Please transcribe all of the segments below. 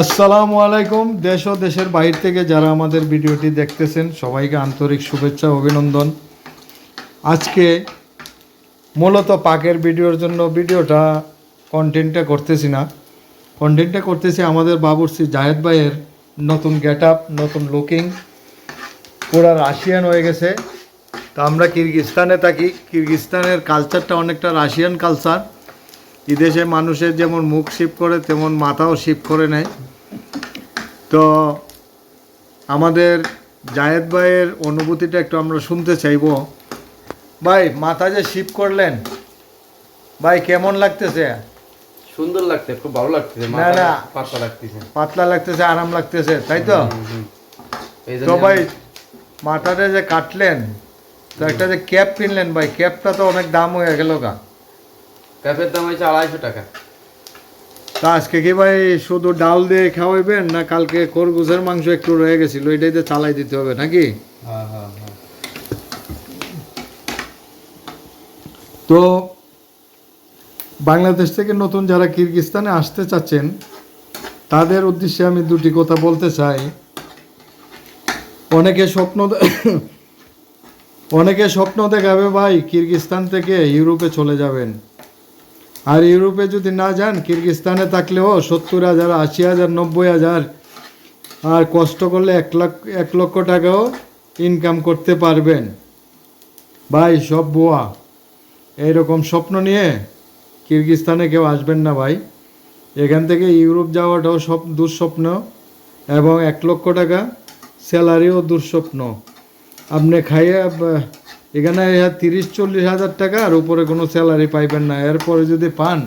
আসসালামু আলাইকুম, দেশ ও দেশের বাইরে থেকে যারা আমাদের ভিডিওটি দেখতেছেন, সবাইকে আন্তরিক শুভেচ্ছা, অভিনন্দন। আজকে মূলত পাকের ভিডিওর জন্য ভিডিওটা কন্টেন্টটা করতেছি না। কন্টেন্টটা করতেছি আমাদের বাবুর্চি জাহেদ ভাইয়ের নতুন গেট আপ নতুন লুকিং পুরা রাশিয়ান হয়ে গেছে। তো আমরা কিরগিস্তানে থাকি। কিরগিস্তানের কালচারটা অনেকটা রাশিয়ান কালচার বিদেশে মানুষের যেমন মুখ শিপ করে, তেমন মাথাও শিপ করে নেয়। তো আমাদের জায়েদ ভাইয়ের অনুভূতিটা একটু আমরা শুনতে চাইব। ভাই মাথা যে শিপ করলেন ভাই কেমন লাগতেছে? সুন্দর লাগছে খুব ভালো লাগতেছে না, না। পাতলা লাগতেছে। পাতলা লাগতেছে আরাম লাগতেছে তাই তো। তো ভাই মাথাটা যে কাটলেন তো একটা যে ক্যাপ কিনলেন ভাই ক্যাপটা তো অনেক দাম হয়ে গেল গা। ক্যাফের দাম হয়েছে আড়াইশো টাকা। তা আজকে কি ভাই শুধু ডাল দিয়ে খাওয়াইবেন না কালকে খরগোশের মাংস একটু রয়ে গেছিল, এটাই তো চালাই দিতে হবে নাকি? হ্যাঁ হ্যাঁ হ্যাঁ। তো বাংলাদেশ থেকে নতুন যারা কিরগিস্তানে আসতে চাচ্ছেন, তাদের উদ্দেশ্যে আমি দুটি কথা বলতে চাই। অনেকে স্বপ্ন অনেকে স্বপ্ন দেখাবে ভাই কিরগিস্তান থেকে ইউরোপে চলে যাবেন। আর ইউরোপে যদি না যান, কিরগিস্তানে থাকলেও সত্তর হাজার, আশি হাজার, নব্বই হাজার, আর কষ্ট করলে এক লাখ, এক লক্ষ টাকাও ইনকাম করতে পারবেন। ভাই, সব বোয়া এইরকম স্বপ্ন নিয়ে কিরগিস্তানে কেউ আসবেন না ভাই। এখান থেকে ইউরোপ যাওয়াটাও সব দুঃস্বপ্ন এবং এক লক্ষ টাকা স্যালারিও দুঃস্বপ্ন। আপনি খাইয়ে এখানে তিরিশ, চল্লিশ হাজার টাকা আর উপরে কোনো স্যালারি পাইবেন না। এরপরে যদি পান,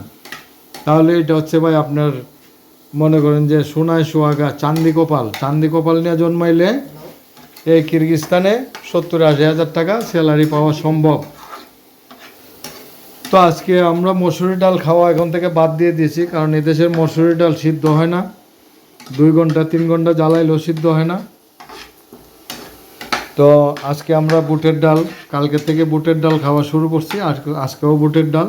তাহলে এটা হচ্ছে ভাই আপনার মনে করেন যে সোনায় সোহাগা চান্দি কপাল। চান্দি কপাল নিয়ে জন্মাইলে এই কিরগিস্তানে সত্তর আশি হাজার টাকা স্যালারি পাওয়া সম্ভব। তো আজকে আমরা মসুরি ডাল খাওয়া এখন থেকে বাদ দিয়ে দিয়েছি, কারণ এদেশের মসুরি ডাল সিদ্ধ হয় না। দুই ঘণ্টা, তিন ঘণ্টা জ্বালাইলেও সিদ্ধ হয় না। তো আজকে আমরা বুটের ডাল, কালকে থেকে বুটের ডাল খাওয়া শুরু করছি আজকে আজকেও বুটের ডাল।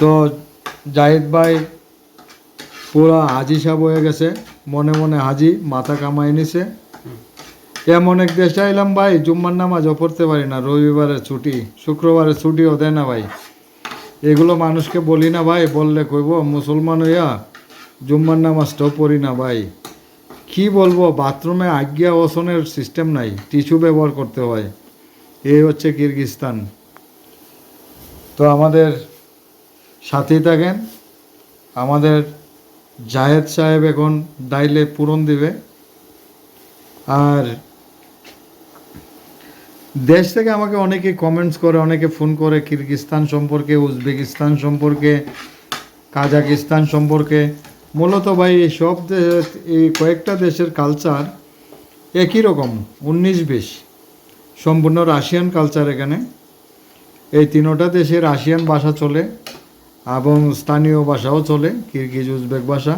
তো জাহিদ ভাই পুরা হাজি সাহেব হয়ে গেছে, মনে মনে হাজি, মাথা কামাই নিছে। এমন এক দেশে আইলাম ভাই, জুম্মার নামাজও পড়তে পারি না রবিবারে ছুটি শুক্রবারে ছুটিও দেয় না ভাই। এগুলো মানুষকে বলি না ভাই, বললে কইব, মুসলমান হইয়া জুম্মার নামাজটাও পড়ি না ভাই। কি বলব, বাথরুমে আজ্ঞা ওসনের সিস্টেম নাই টিস্যু ব্যবহার করতে হয়। এই হচ্ছে কিরগিস্তান। তো আমাদের সাথেই থাকেন, আমাদের জাহেদ সাহেব এখন ডাইলে পূরণ দিবে। আর দেশ থেকে আমাকে অনেকে কমেন্টস করে, অনেকে ফোন করে কিরগিস্তান সম্পর্কে, উজবেকিস্তান সম্পর্কে, কাজাকিস্তান সম্পর্কে। মূলত ভাই এই সব এই কয়েকটা দেশের কালচার একই রকম উনিশ বিশ। সম্পূর্ণ রাশিয়ান কালচার এখানে। এই তিনোটা দেশে রাশিয়ান ভাষা চলে এবং স্থানীয় ভাষাও চলে কিরগিজ উজবেক ভাষা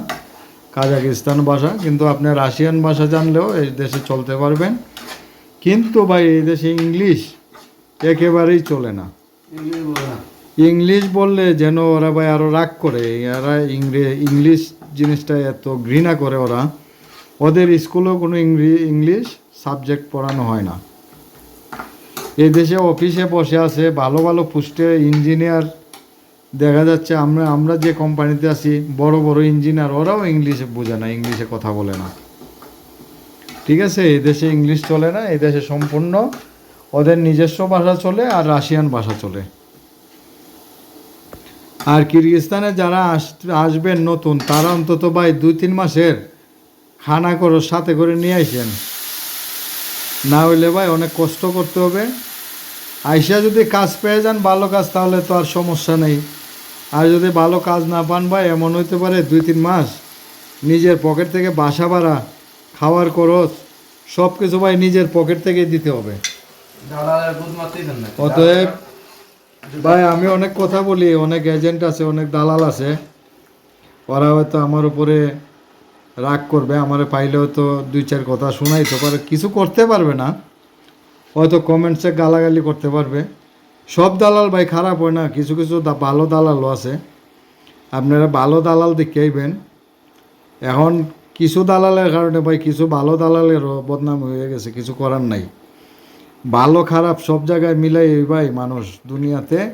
কাজাকিস্তান ভাষা। কিন্তু আপনি রাশিয়ান ভাষা জানলেও এই দেশে চলতে পারবেন। কিন্তু ভাই এই দেশে ইংলিশ একেবারেই চলে না। ইংলিশ না। ইংলিশ বললে যেন ওরা ভাই আরও রাগ করে এরা ইংরে ইংলিশ জিনিসটা এত ঘৃণা করে ওরা, ওদের স্কুলেও কোনো ইংলিশ সাবজেক্ট পড়ানো হয় না। এই দেশে অফিসে বসে আছে, ভালো ভালো পোস্টে ইঞ্জিনিয়ার, দেখা যাচ্ছে আমরা আমরা যে কোম্পানিতে আছি, বড় বড় ইঞ্জিনিয়ার, ওরাও ইংলিশে বোঝে না, ইংলিশে কথা বলে না। ঠিক আছে, এই দেশে ইংলিশ চলে না, এই দেশে সম্পূর্ণ ওদের নিজস্ব ভাষা চলে আর রাশিয়ান ভাষা চলে। আর কিরগিস্তানে যারা আস- আসবেন নতুন তারা অন্তত ভাই দুই তিন মাসের খানা করো সাথে করে নিয়ে আসেন। না হইলে ভাই অনেক কষ্ট করতে হবে। আইসা যদি কাজ পেয়ে যান ভালো কাজ তাহলে তো আর সমস্যা নেই। আর যদি ভালো কাজ না পান ভাই এমন হইতে পারে দুই তিন মাস নিজের পকেট থেকে বাসা ভাড়া খাওয়ার খরচ সব কিছু ভাই নিজের পকেট থেকেই দিতে হবে। অতএব ভাই, আমি অনেক কথা বলি, অনেক এজেন্ট আছে, অনেক দালাল আছে। ওরা হয়তো আমার উপরে রাগ করবে, আমারে পাইলে হয়তো দুই, চার কথা শোনাইতে পারে। কিছু করতে পারবে না। হয়তো কমেন্টসে গালাগালি করতে পারবে। সব দালাল ভাই খারাপ হয় না, কিছু কিছু ভালো দালালও আছে। আপনারা ভালো দালাল দেখে আইবেন এখন কিছু দালালের কারণে ভাই, কিছু ভালো দালালেরও বদনাম হয়ে গেছে, কিছু করার নাই। ভালো, খারাপ সব জায়গায় মিলাই ভাই মানুষ দুনিয়াতে।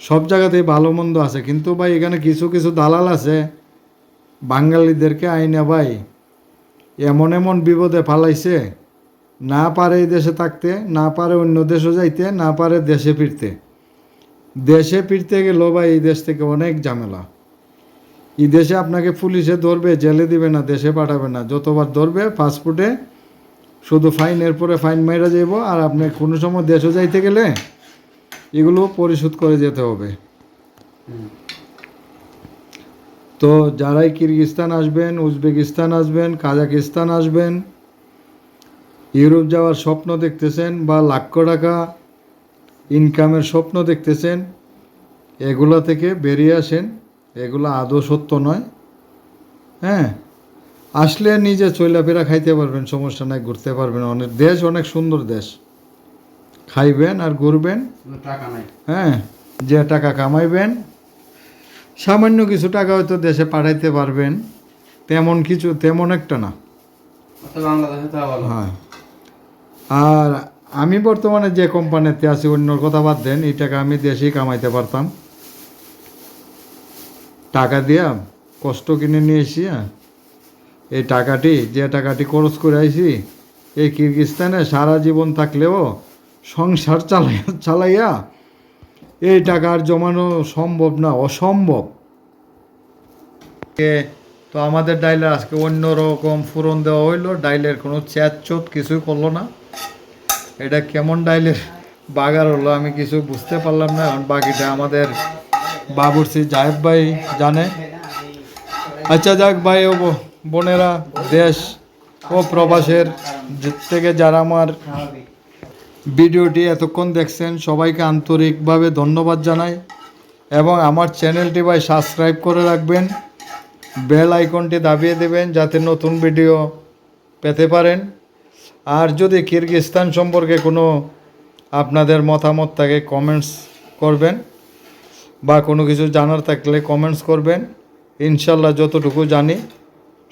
সব জায়গাতেই ভালো, মন্দ আছে। কিন্তু ভাই এখানে কিছু কিছু দালাল আছে। বাঙালিদেরকে আইনা ভাই এমন এমন বিপদে ফালাইছে। না পারে এই দেশে থাকতে, না পারে অন্য দেশে যাইতে, না পারে দেশে ফিরতে। দেশে ফিরতে গেলেও ভাই এই দেশ থেকে অনেক ঝামেলা। এই দেশে আপনাকে পুলিশে ধরবে, জেলে দিবে না, দেশে পাঠাবে না। যতবার ধরবে পাসপোর্টে শুধু ফাইনের পরে ফাইন মেরা যাইব আর আপনি কোনো সময় দেশে যাইতে গেলে এগুলো পরিশোধ করে যেতে হবে। তো যারাই কিরগিস্তান আসবেন উজবেকিস্তান আসবেন কাজাকিস্তান আসবেন ইউরোপ যাওয়ার স্বপ্ন দেখতেছেন বা লাখ টাকা ইনকামের স্বপ্ন দেখতেছেন এগুলা থেকে বেরিয়ে আসেন। এগুলো আদৌ সত্য নয়। হ্যাঁ? আসলে নিজে চলাফেরা খাইতে পারবেন সমস্যা নাই ঘুরতে পারবেন। অনেক দেশ অনেক সুন্দর দেশ। খাইবেন আর ঘুরবেন। টাকা নাই। হ্যাঁ যে টাকা কামাইবেন সামান্য কিছু টাকা হয়তো দেশে পাঠাইতে পারবেন। তেমন কিছু তেমন একটা না। হ্যাঁ। আর আমি বর্তমানে যে কোম্পানিতে আছি অন্যর কথা বাদ দেন এই টাকা আমি দেশেই কামাইতে পারতাম। টাকা দিয়া কষ্ট কিনে নিয়ে এসি হ্যাঁ। এই টাকাটি, যে টাকাটি খরচ করে আইছি, এই কিরগিস্তানে সারা জীবন থাকলেও সংসার চালাইয়া চালাইয়া এই টাকা আর জমানো সম্ভব না, অসম্ভব। তো আমাদের ডাইলের আজকে অন্য রকম ফুরন দেওয়া হইল, ডাইলের কোনো চ্যাট চোত কিছুই করল না। এটা কেমন ডাইলের বাগার হলো আমি কিছু বুঝতে পারলাম না, এখন বাকিটা আমাদের বাবুরসি জাহেব ভাই জানে। আচ্ছা যাক, ভাই, ও ব- বোনেরা, দেশ ও প্রবাসের থেকে যারা আমার ভিডিওটি এতক্ষণ দেখছেন, সবাইকে আন্তরিকভাবে ধন্যবাদ জানাই এবং আমার চ্যানেলটি ভাই সাবস্ক্রাইব করে রাখবেন। বেল আইকনটি দাবিয়ে দেবেন যাতে নতুন ভিডিও পেতে পারেন। আর যদি কিরগিস্তান সম্পর্কে কোনো আপনাদের মতামত থাকে কমেন্টস করবেন বা কোনো কিছু জানার থাকলে কমেন্টস করবেন। ইনশাল্লাহ যতটুকু জানি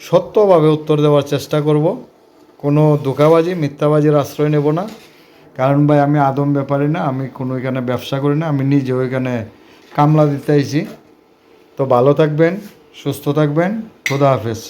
সত্যভাবে উত্তর দেওয়ার চেষ্টা করব। কোনো ধোকাবাজি, মিথ্যাবাজির আশ্রয় নেব না। কারণ ভাই, আমি আদম ব্যাপারী না, আমি কোনো এখানে ব্যবসা করি না, আমি নিজে ওইখানে কামলা দিতে আইছি। তো ভালো থাকবেন, সুস্থ থাকবেন, খোদা হাফেজ।